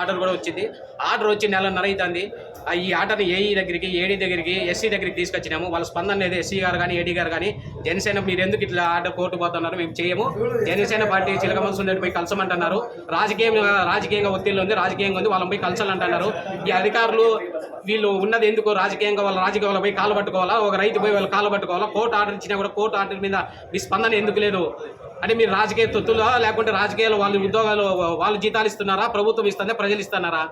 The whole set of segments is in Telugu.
ఆర్డర్ కూడా వచ్చింది. ఆర్డర్ వచ్చి నెలన్నర అవుతుంది ఆ ఈ ఆర్డర్ని ఏఈ దగ్గరికి ఏడీ దగ్గరికి ఎస్సీ దగ్గరికి తీసుకొచ్చినాము. వాళ్ళ స్పందన అనేది ఎస్సీ గారు కానీ ఏడీ గారు కానీ జనసేన మీరు ఎందుకు ఇట్లా ఆర్డర్ కోర్టు పోతున్నారు? మేము చేయము. జనసేన పార్టీ చిలకమల్సి పోయి కలసమంటున్నారు. రాజకీయంగా రాజకీయంగా ఒత్తిళ్ళు ఉంది రాజకీయంగా ఉంది వాళ్ళని పోయి కలసాలంటున్నారు. ఈ అధికారులు వీళ్ళు ఉన్నది ఎందుకు? రాజకీయంగా వాళ్ళ రాజకీయాల పోయి కాలు పట్టుకోవాలా? ఒక రైతు పోయి వాళ్ళు కాలు పట్టుకోవాలా? కోర్టు ఆర్డర్ ఇచ్చినా కూడా కోర్టు ఆర్డర్ మీద మీ స్పందన ఎందుకు లేదు? అంటే మీరు రాజకీయ తొత్తులా లేకుంటే రాజకీయాలు వాళ్ళు ఉద్యోగాలు వాళ్ళు జీతాలు ఇస్తున్నారా? ప్రభుత్వం ఇస్తుందా? ప్రజలు ఇస్తున్నారా?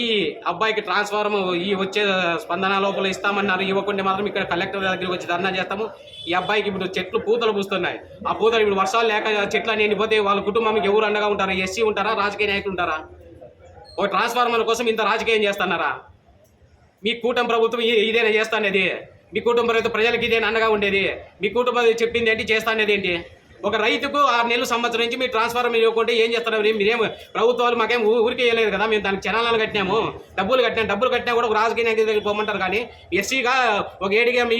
ఈ అబ్బాయికి ట్రాన్స్ఫార్మ్ ఈ వచ్చే స్పందన లోపల ఇస్తామన్నారు. ఇవ్వకుండా మాత్రం ఇక్కడ కలెక్టర్ దగ్గరికి వచ్చి ధర్నా చేస్తాము. ఈ అబ్బాయికి ఇప్పుడు చెట్లు పూతలు పూస్తున్నాయి. ఆ పూతలు ఇప్పుడు వర్షాలు లేక చెట్లు అని ఎండిపోతే వాళ్ళ కుటుంబానికి ఎవరు అండగా ఉంటారా? ఎస్సీ ఉంటారా? రాజకీయ నాయకులు ఉంటారా? ఒక ట్రాన్స్ఫార్మర్ కోసం ఇంత రాజకీయం చేస్తున్నారా? మీ కూటమి ప్రభుత్వం ఇదేనా చేస్తానేది? మీ కుటుంబ ప్రభుత్వం ప్రజలకి ఇదేనా అండగా ఉండేది? మీ కుటుంబం చెప్పింది ఏంటి? చేస్తానేది ఏంటి? ఒక రైతుకు ఆరు నెలలు సంవత్సరం నుంచి మీరు ట్రాన్స్ఫార్మర్ ఇవ్వకుంటే ఏం చేస్తారు మీరేం ప్రభుత్వాలు మాకేం ఊరికే వేయలేదు కదా? మేము దానికి చనాలను కట్టినాము. డబ్బులు కట్టినాం. డబ్బులు కట్టినా కూడా ఒక రాజకీయ నాయకుడి దగ్గరికి పోమంటారు కానీ ఎస్సీగా ఒక ఏడిగా మీ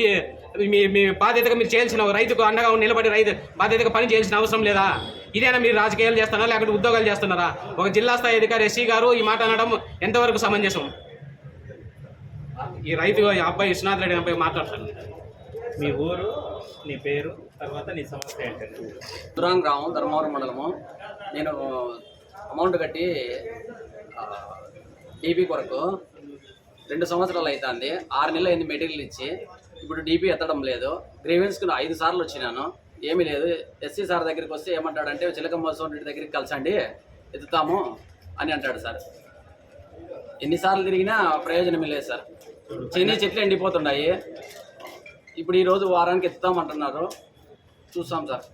మీ మీ బాధ్యతగా మీరు చేయాల్సిన ఒక రైతుకు అండగా నిలబడి రైతు బాధ్యతగా పని చేయాల్సిన అవసరం లేదా? ఇదేనా మీరు రాజకీయాలు చేస్తున్నారా? లేకపోతే ఉద్యోగాలు చేస్తున్నారా? ఒక జిల్లా స్థాయి అధికారి ఎస్సీ గారు ఈ మాట అనడం ఎంతవరకు సమంజసం? ఈ రైతు ఈ అబ్బాయి విశ్వనాథ్ రెడ్డి అబ్బాయి మాట్లాడతాను. మీ ఊరు నీ పేరు తర్వాత నీ సమస్య ఏంటంటే దురాం గ్రామం ధర్మవరం మండలము. నేను అమౌంట్ కట్టి డీపీ కొరకు రెండు సంవత్సరాలు అవుతుంది ఆరు నెలలు అయింది మెటీరియల్ ఇచ్చి. ఇప్పుడు డీపీ ఎత్తడం లేదు. గ్రీవెన్స్కి ఐదు సార్లు వచ్చినాను. ఏమీ లేదు. ఎస్సీ సార్ దగ్గరికి వస్తే ఏమంటాడంటే చిలకమ్మ రెడ్డి దగ్గరికి కలిసండి ఎత్తుతాము అని అంటాడు సార్. ఎన్నిసార్లు తిరిగినా ప్రయోజనం లేదు సార్. చీనీ చెట్లు ఎండిపోతున్నాయి. ఇప్పుడు ఈరోజు వారానికి ఎత్తుతామంటున్నారు చూస్తాం సార్.